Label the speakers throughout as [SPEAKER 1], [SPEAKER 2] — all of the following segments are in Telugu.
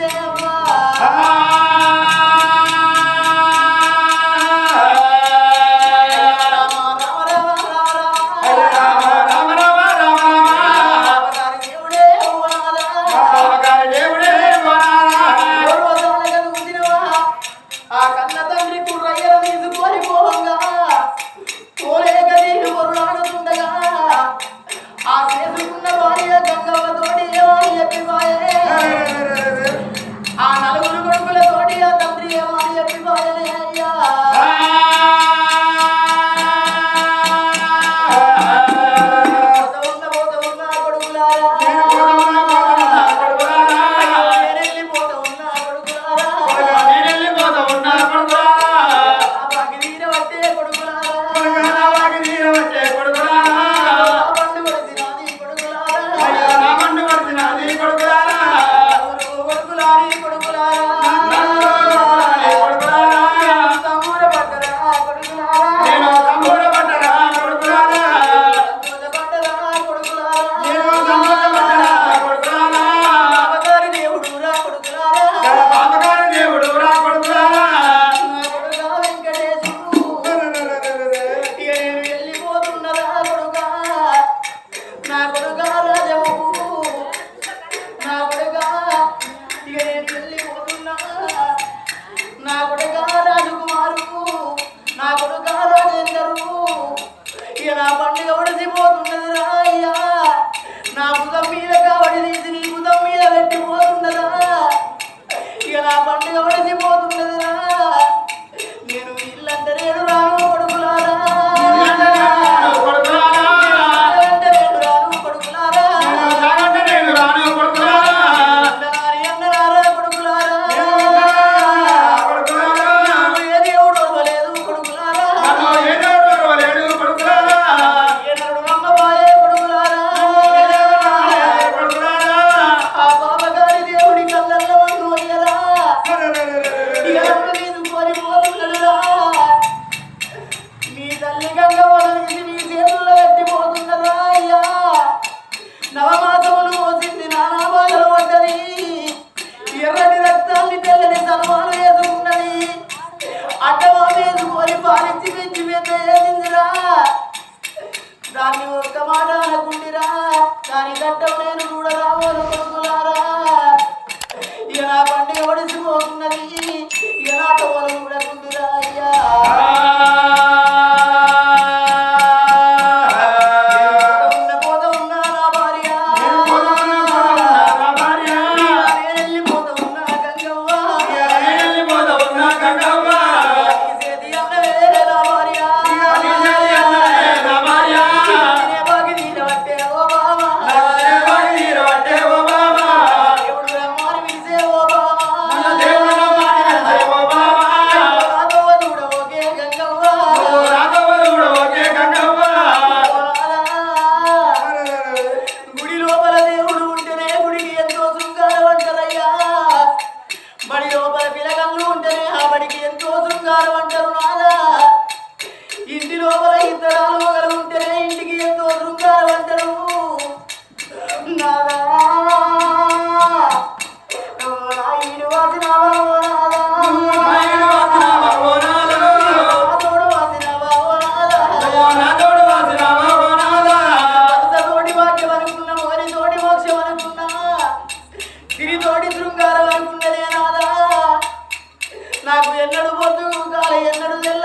[SPEAKER 1] దేవా కానీ ఒక్క మాట అనుకుంటురా దాని గట్టమే నాకు ఎన్నడు పొద్దు కాలి ఎన్నడు తెల్ల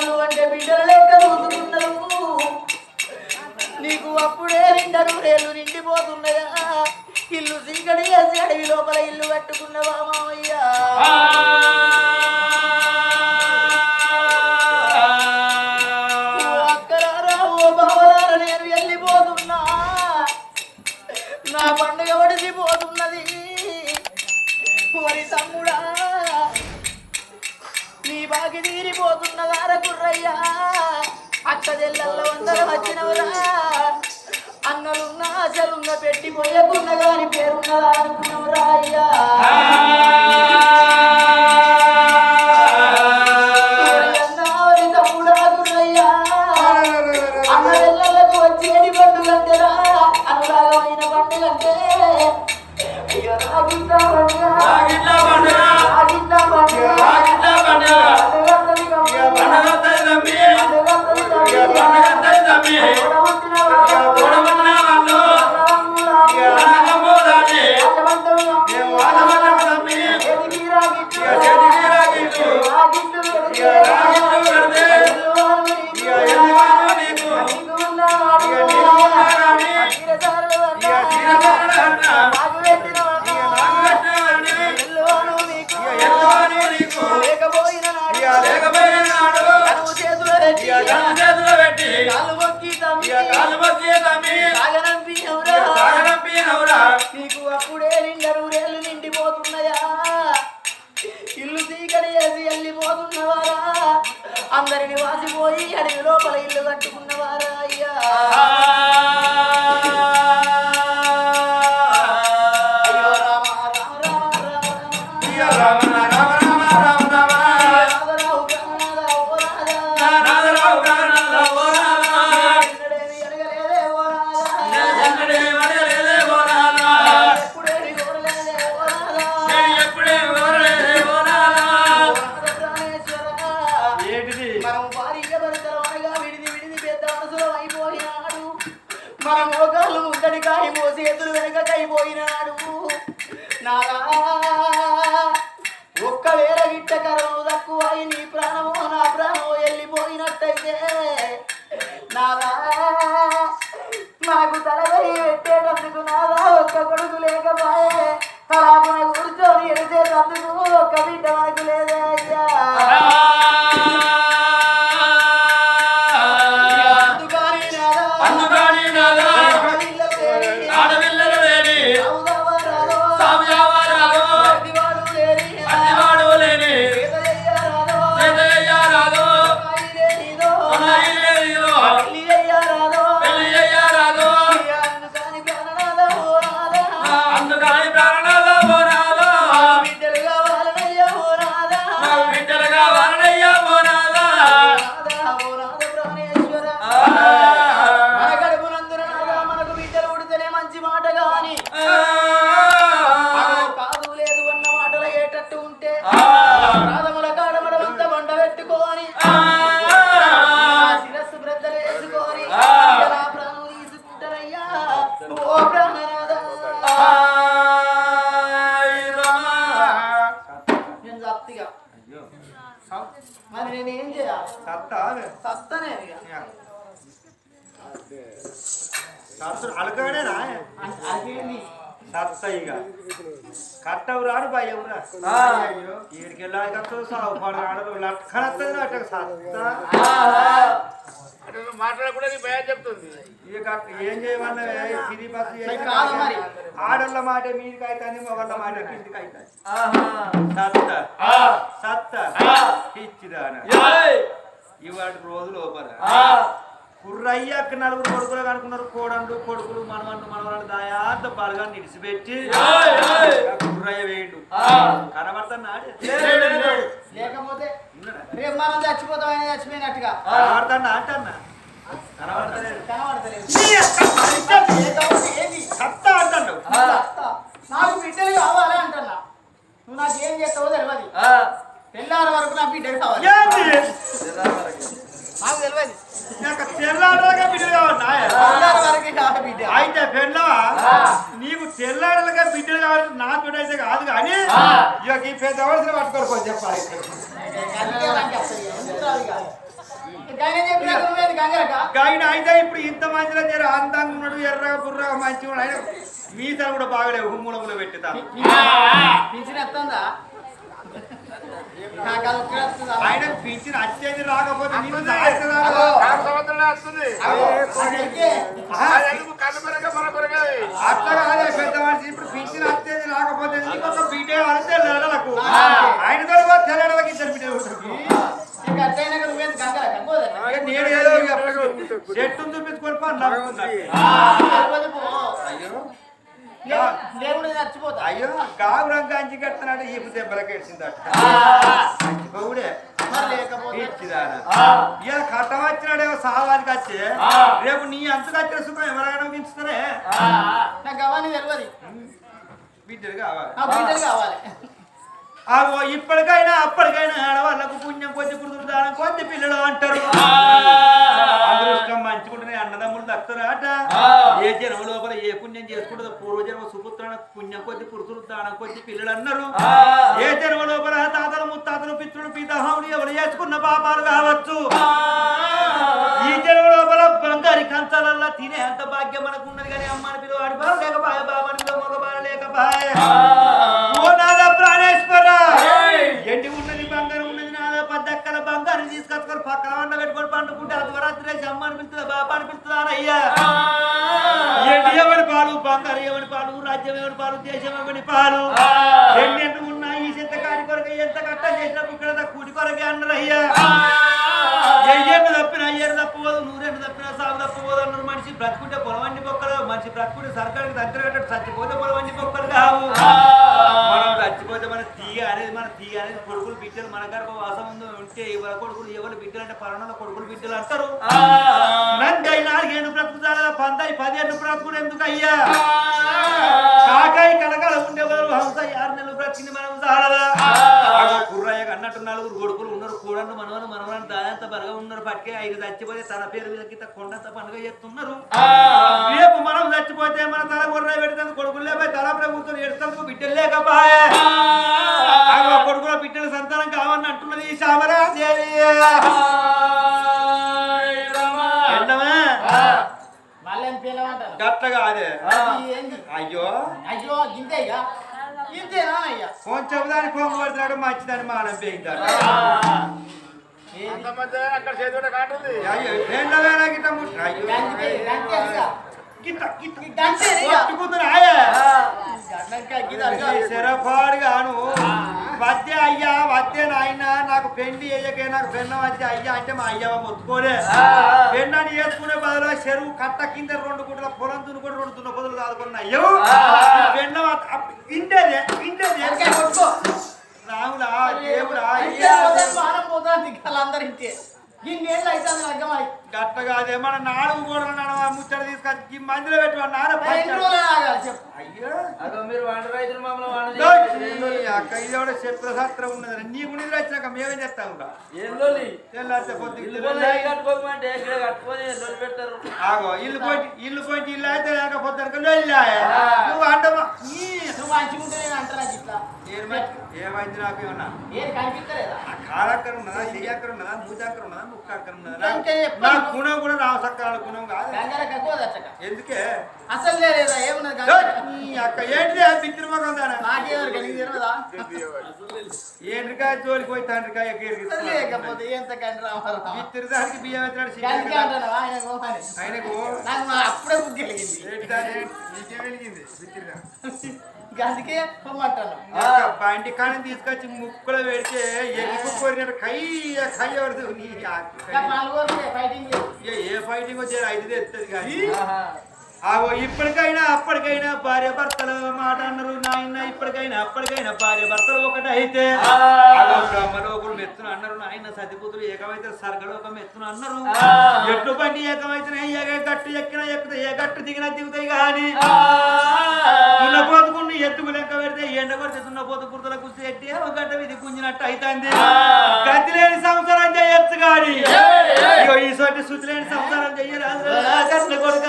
[SPEAKER 1] బిడ్డలు అంటే బిడ్డలు లేక దూతుకున్నావు నీకు అప్పుడే నిండరు రేలు నిండిపోతున్నాయా ఇల్లు చీకటి చేసి అడవి లోపల ఇల్లు కట్టుకున్నావా మామయ్యా వచ్చినవురా? అన్నలున్నా పెట్టి పెట్టిపోయకున్న గాని పేరున్నా అనుకున్నవురా అయ్యా? అడవి లోపల ఇల్లు
[SPEAKER 2] కట్టుకు అట్టవు రాడు భయం ఏడికెళ్ళాక సాగు పడరాడు లక్కనత్తది అట్టకు సత్తా.
[SPEAKER 3] మాట్లాడకుండా భయం చెప్తుంది.
[SPEAKER 4] ఇక ఏం చేయమన్నా సిరి బస్సు ఆడోళ్ళ మాట మీదికి అవుతుంది మగళ్ళ మాట కిందికి అవుతుంది సత్త. సత్త. ఇచ్చిదాన రోజులు
[SPEAKER 1] ఓపరా
[SPEAKER 4] కుర్రయ్యాక నలుగురు కొడుకులు అనుకున్నారు కోడండు కొడుకులు మనవన్ను మనవరాలు దాయాంత బాలుగా నిడిచిపెట్టి కుర్రయ్య వేయండు. కనబడుతున్నాడు.
[SPEAKER 2] లేకపోతే? రేపు మనం చచ్చిపోతాం ఆయన చచ్చిపోయినట్టుగా.
[SPEAKER 4] కనబడుతున్నా? అంటన్నా? కనబడతలేదు.
[SPEAKER 2] కనబడతలేదు.
[SPEAKER 4] సత్త అంటాడు.
[SPEAKER 2] నాకు బిడ్డలు కావాలి అంటున్నా. నువ్వు నాకు ఏం చేస్తావో తెలియదు.
[SPEAKER 1] ఆ.
[SPEAKER 2] తెల్లారి వరకు నా బిడ్డలు కావాలి.
[SPEAKER 4] అయితే పెళ్ళవా. నీకు తెల్లాడలుగా బిడ్డలు కావాలి నా తోడైతే కాదు కానీ. ఇక ఈ పెద్ద వలసిన పట్టుకోరు చెప్పాలి.
[SPEAKER 2] ఆయన
[SPEAKER 4] అయితే ఇప్పుడు ఇంత మందిలో జర అందంగా ఉన్నాడు ఎర్రగా బుర్రగా మంచిగా ఉన్నాడు. ఆయన మీసాలు కూడా బాగలేవు హుమ్ములములు పెట్టుతా. ఆయన పింఛన్ వచ్చేది రాకపోతే నీకు అట్లా కాదే పెద్ద మనిషి ఇప్పుడు పింఛన్ వచ్చేది రాకపోతే నీకు ఒక బిడ్డ వస్తే తెల్లడలకు. ఆయన తర్వాత ఇద్దరు
[SPEAKER 2] నువ్వేది గంగరక పోదా.
[SPEAKER 4] ఇక నేను ఏదో చెట్టును చూపించుకొని.
[SPEAKER 2] తెలియదు పో.
[SPEAKER 4] అయ్యో.
[SPEAKER 2] లేకుండా చచ్చిపోతా
[SPEAKER 4] అయ్యో గాబురం కంచి కడుతున్నాడు ఈ దెబ్బలకి ఇచ్చిదానా
[SPEAKER 1] ఆ.
[SPEAKER 4] ఇలా కట్టం వచ్చినాడేమో సావానికి వచ్చి. రేపు నీ అంతకు వచ్చిన సుఖం ఎవరైనా ఊహించుతారే
[SPEAKER 1] ఆ.
[SPEAKER 2] నాకు అవన్నీ తెలియదు
[SPEAKER 4] బిడ్డలు కావాలి.
[SPEAKER 2] బిడ్డలు కావాలి.
[SPEAKER 4] ఆగో ఇప్పటికైనా అప్పటికైనా ఆడవాళ్ళకు పుణ్యం కొద్ది దానం కొద్ది పిల్లలు అంటారు. అదృష్టం మంచుకుంటున్నాయి అన్నదమ్ములు దక్కుతారట
[SPEAKER 1] ఆ.
[SPEAKER 4] ఏ జన్మ లోపల ఏ పుణ్యం చేసుకుంటుందో పూర్వజన్మ సుపుత్రన పుణ్యం కొద్ది పురుషులు దానం కొద్ది పిల్లలు అన్నారు. ఏ జన్మ లోపల తాతలు ముత్తాతలు పితృడు పితాహముడు ఎవరు చేసుకున్న పాపాలు కావచ్చు. ఈ జన్మ లోపల బంగారి కంచాలల్లా తినే అంత భాగ్యం మనకు ఉన్నది కానీ అమ్మని పిలువ ఆడిపో లేకపాయ బాబాని పిలువ మగబాల లేకపాయ పక్కన వండ పెట్టుకొని పండుకుంటే అర్ధరాత్రి అమ్మని పిలుస్తుందా బాబా అని పిలుస్తుందా అని అయ్యా? ఎండి ఎవడి పాలు? బంగారు ఎవడి పాలు? రాజ్యం ఎవడి పాలు? దేశం ఎవడి పాలు?
[SPEAKER 1] ఆ.
[SPEAKER 4] ఎన్ని ఎన్ని ఉన్నా ఈ చెత్త కాడి కొరకే ఎంత కట్ట చేసిన ఇక్కడ కూడి కొరకే అన్నారు అయ్యా. ఎయ్యేళ్ళు తప్పిన అయ్యేరు తప్పవదు నూరేళ్ళు తప్పిన సాగు తప్పవదు అన్నారు మనిషి. బ్రతుకుంటే పొలవండి పొక్కలు మనిషి బ్రతుకుంటే సర్కారుకి దగ్గర కట్టాడు చచ్చిపోతే పొలవండి పొక్కలు అనేది కొడుకులు బిడ్డలు మన గర్భవాసం ఉందో. ఉంటే ఎవరి కొడుకులు ఎవరు బిడ్డలు అంటే పరణంలో కొడుకులు బిడ్డలు అంటారు. నందై నాలుగేళ్ళు బ్రతుకుతారా. పందాయి పదిహేను బ్రతుకుడు ఎందుకు అయ్యా కాకాయి కనకాల ఉండేవారు. హంస ఆరు నెలలు బ్రతికింది మనం చాలదా కుర్రయ్య అన్నట్టు నలుగురు కొడుకులు ఉన్నారు కూడను మనవను మనవరాలు దానంత బరగా ఉన్నారు పట్టే ఐదు చచ్చిపోతే తన పేరు వీళ్ళకి కొండంత పండుగ చేస్తున్నారు. రేపు మనం చచ్చిపోతే మన తల గుర్ర పెడతాను కొడుకులు లేకపోతే తల ప్రభుత్వం ఎడతాను బిడ్డలు లేకపోయే కొడుకుల బిడ్డల సంతానం కావాలని అంటున్నది శామరాదేవి గట్ల కాదే. అయ్యో.
[SPEAKER 2] అయ్యో ఇంతే ఇక ఇంతేనా అయ్యా
[SPEAKER 4] కొంచెం దాని కొంగు పడుతున్నాడు మంచిదని మానం
[SPEAKER 3] మధ్య అక్కడ చేతి కాటుంది.
[SPEAKER 4] అయ్యో ఎండవేళ గిట్ట ముట్ట. శరపాడుగాను వద్దే అయ్యా వద్దే నాయన నాకు పెండి అయ్యకే నాకు పెన్న వద్దే అయ్యా అంటే మా అయ్యవ మొత్తుకోలే. పెన్నని వేసుకునే బదులు చెరువు కట్ట కింద రెండు గుడ్ల పొలం దున్నుకొని రెండు దున్న పొదలు కాదుకున్న అయ్యో! పెన్న ఇంటేదే ఇంటేదే
[SPEAKER 2] వెనకాల కొట్టుకో.
[SPEAKER 4] రాముడా దేవుడా
[SPEAKER 2] ఇంతే పోతే మానం పోతుంది దిక్కాలందరూ
[SPEAKER 4] గట్ట కాదే మన నాలుగు కూడా నడవ ముచ్చట తీసుకొచ్చి మందిలో పెట్టి వాడు నాన్న
[SPEAKER 2] మరి ఎన్ని రోజులు ఆగాలి చెప్పు.
[SPEAKER 4] అయ్యో.
[SPEAKER 1] అదో మీరు వంట రైతులు మమ్మల్ని
[SPEAKER 4] అక్క ఇది కూడా ఉన్నది నీకు నిద్ర వచ్చినాక మేమేం చేస్తాం? తెల్లారితే ఆగో ఇల్లు పోయి ఇల్లు పోయి ఇల్లు అయితే లేకపోతే వెళ్ళాయే
[SPEAKER 1] ఆ.
[SPEAKER 4] నువ్వు అంటమా నీ నువ్వు
[SPEAKER 2] మంచిగా ఉంటే అంటారా ఇట్లా
[SPEAKER 4] ఏమైంది నాకు ఏమన్నా? కాలక్కర ఉన్నదా చెయ్యక్కర ఉన్నదా మూజాక్కర ఉన్నదా ఉన్నదా? నా-
[SPEAKER 2] ఇంకా చెప్పు.
[SPEAKER 4] నా గుణం కూడా నా సక్కల గుణం కాదు. ఎందుకే?
[SPEAKER 2] అసలు లేదా ఏమున్నది
[SPEAKER 4] ఏయ్,
[SPEAKER 2] గంగర
[SPEAKER 4] నీ అక్క ఏంటి మగం దానా
[SPEAKER 2] నాకేమరు నీకు తెలియదా
[SPEAKER 4] ఏంటికాయ జోలికి పోయి తండ్రికాయ
[SPEAKER 2] లేకపోతే ఎంత కంటి రామారావు
[SPEAKER 4] బిత్తిరి దానికి బియ్యం ఎత్తాడు ఆయనకు
[SPEAKER 2] నాకు అప్పుడే బుద్ధి కలిగింది?
[SPEAKER 4] నీకే వెలిగింది బిత్తిరిగా
[SPEAKER 2] గంటకే పొమ్మంటాను
[SPEAKER 4] బండి కాని తీసుకొచ్చి ముక్కులో పెడితే కోరినట్టు కయ్య కయ్య పడుతుంది ఏ ఫైటింగ్ వచ్చే ఐదు తెస్తుంది కానీ. ఆగో ఇప్పటికైనా అప్పటికైనా భార్య భర్తలు మాట అన్నారు నాయన. ఇప్పటికైనా అప్పటికైనా భార్య భర్తలు ఒకటి అయితే బ్రహ్మలోకులు మెత్తున అన్నారు నాయన. సతిపుతులు ఏకమైతే సర్గలోకం మెత్తున అన్నారు. ఎట్లు బండి ఏకమైతే ఏ గట్టు ఎక్కినా ఎక్కుతాయి ఏ గట్టు దిగినా దిగుతాయి కానీ ఉన్న పోతుకుని ఎత్తుకు లెక్క పెడితే ఎండ కొడితే దున్న పోతు కుర్తల కుర్తి ఎట్టి ఒక గడ్డ ఇది గుంజినట్టు అవుతుంది గతి లేని సంసారం చేయొచ్చు కానీ ఇగో ఈ సోటి శుద్ధి లేని సంసారం చెయ్యరాదు. గట్ల కొడుకు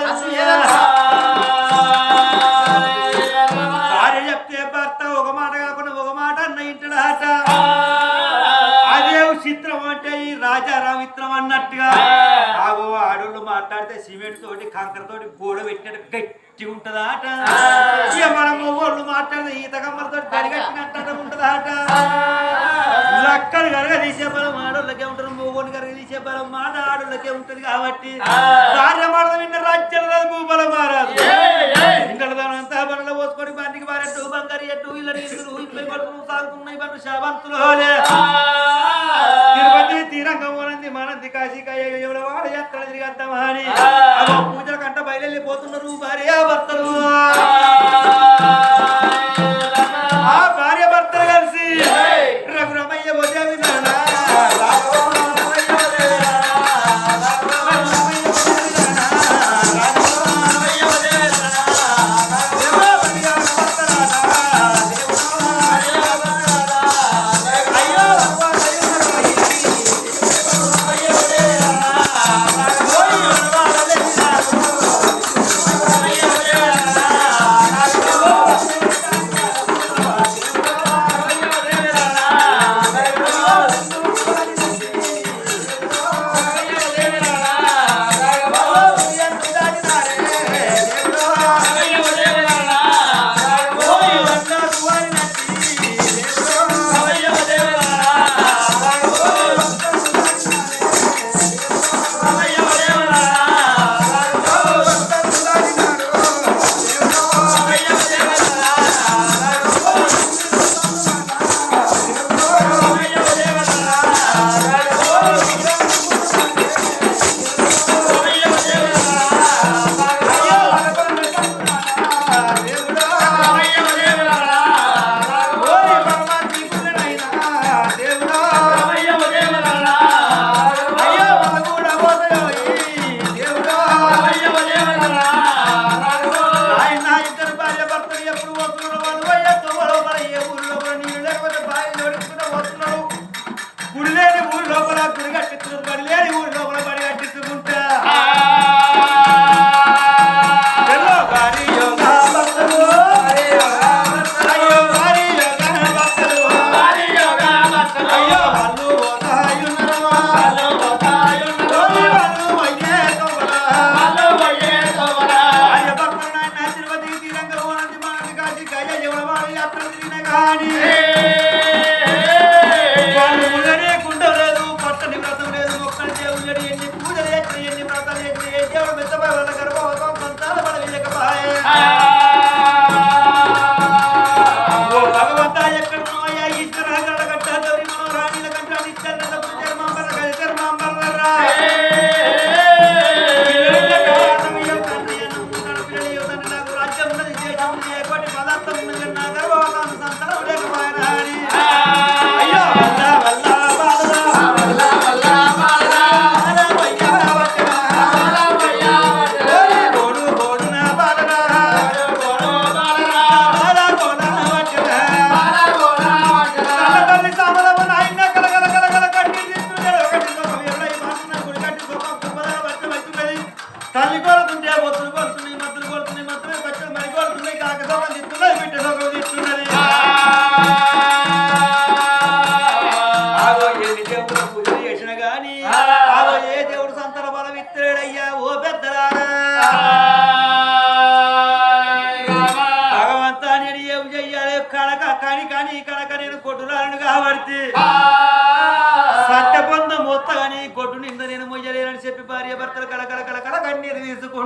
[SPEAKER 4] భార్య చెప్తే భర్త ఒక మాట కాకుండా ఒక మాట అన్న ఇంటడాట అదే చిత్రం అంటే ఈ రాజారామిత్రం అన్నట్టుగా. ఆగో ఆడోళ్ళు మాట్లాడితే సిమెంట్ తోటి కంకర తోటి గోడ పెట్టినట్టు గట్టి ఉంటదా అట. ఇక మనం మొగోళ్ళు మాట్లాడితే ఈత కమ్మలతో కడిగట్టినట్టు ఉంటదా అట. లక్కలు కనుక తీసే బలం ఆడోళ్ళకే ఉంటారు మొగోని కనుక తీసే బలం మాట ఆడోళ్ళకే ఉంటది కాబట్టి భార్య మాట విన్న రాజ్యం రాదు సాగుతున్నాయి బండ్లు శాబంతులు హోలే. తిరుపతి తీరంగం వనంది మనంది కాశీకాయ ఎవడ వాడు ఎక్కడ తిరిగద్దామా అని. పూజల కంట బయలుపోతున్నారు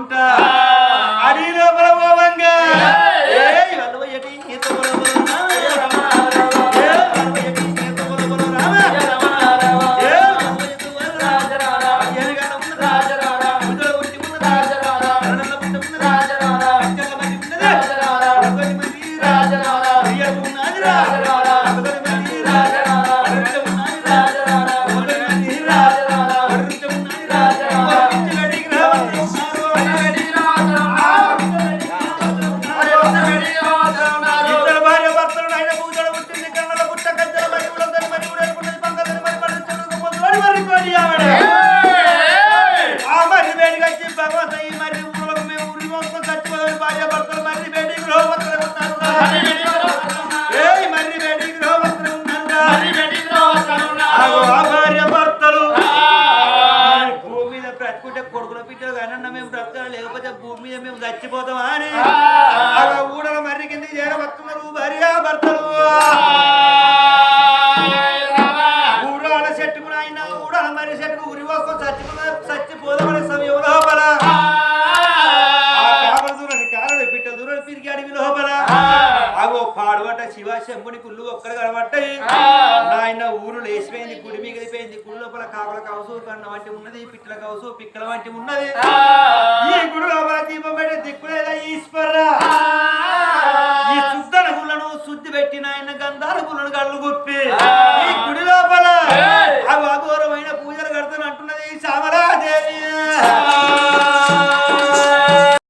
[SPEAKER 4] কোনটা కన్న వంటి ఉన్నది పిట్ల కవసు పిక్కల వంటి ఉన్నది.